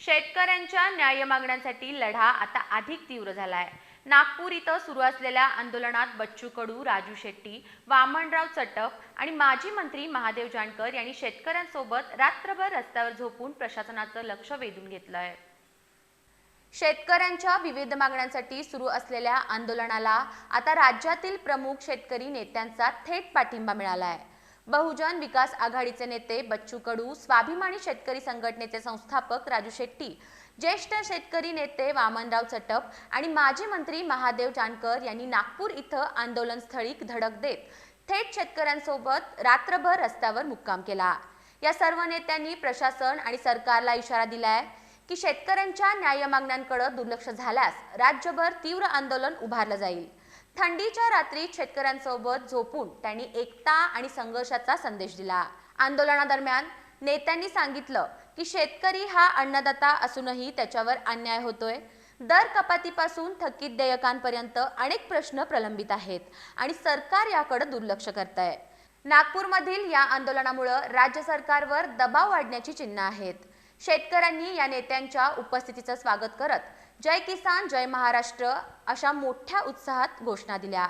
शेतकऱ्यांच्या न्याय मागण्यांसाठी लढा आता अधिक तीव्र झाला आहे नागपूर इथं सुरू असलेल्या आंदोलनात बच्चू कडू राजू शेट्टी वामनराव चटप आणि माजी मंत्री महादेव जानकर यांनी शेतकऱ्यांसोबत रात्रभर रस्त्यावर झोपून प्रशासनाचं लक्ष वेधून घेतलं आहे शेतकऱ्यांच्या विविध मागण्यांसाठी सुरू असलेल्या आंदोलनाला आता राज्यातील प्रमुख शेतकरी नेत्यांचा थेट पाठिंबा मिळाला आहे बहुजन विकास आघाडीचे नेते बच्चू कडू स्वाभिमानी शेतकरी संघटनेचे संस्थापक राजू शेट्टी ज्येष्ठ शेतकरी नेते वामनराव चटप आणि माजी मंत्री महादेव जानकर यांनी नागपूर इथं आंदोलनस्थळी धडक देत थेट शेतकऱ्यांसोबत रात्रभर रस्त्यावर मुक्काम केला. या सर्व नेत्यांनी प्रशासन आणि सरकारला इशारा दिलाय की शेतकऱ्यांच्या न्याय मागण्यांकडे दुर्लक्ष झाल्यास राज्यभर तीव्र आंदोलन उभारलं जाईल. थंडीच्या रात्री शेतकऱ्यांसोबत झोपून त्यांनी एकता आणि संघर्षाचा संदेश दिला. आंदोलनादरम्यान नेत्यांनी सांगितलं की शेतकरी हा अन्नदाता असूनही त्याच्यावर अन्याय होतोय. दर कपातीपासून थकीत देयकांपर्यंत अनेक प्रश्न प्रलंबित आहेत आणि सरकार याकडे दुर्लक्ष करत आहे नागपूरमधील या आंदोलनामुळं राज्य सरकारवर दबाव वाढण्याची चिन्ह आहेत. शेतकऱ्यांनी या नेत्यांच्या उपस्थितीचं स्वागत करत जय किसान जय महाराष्ट्र अशा मोठ्या उत्साहात घोषणा दिल्या.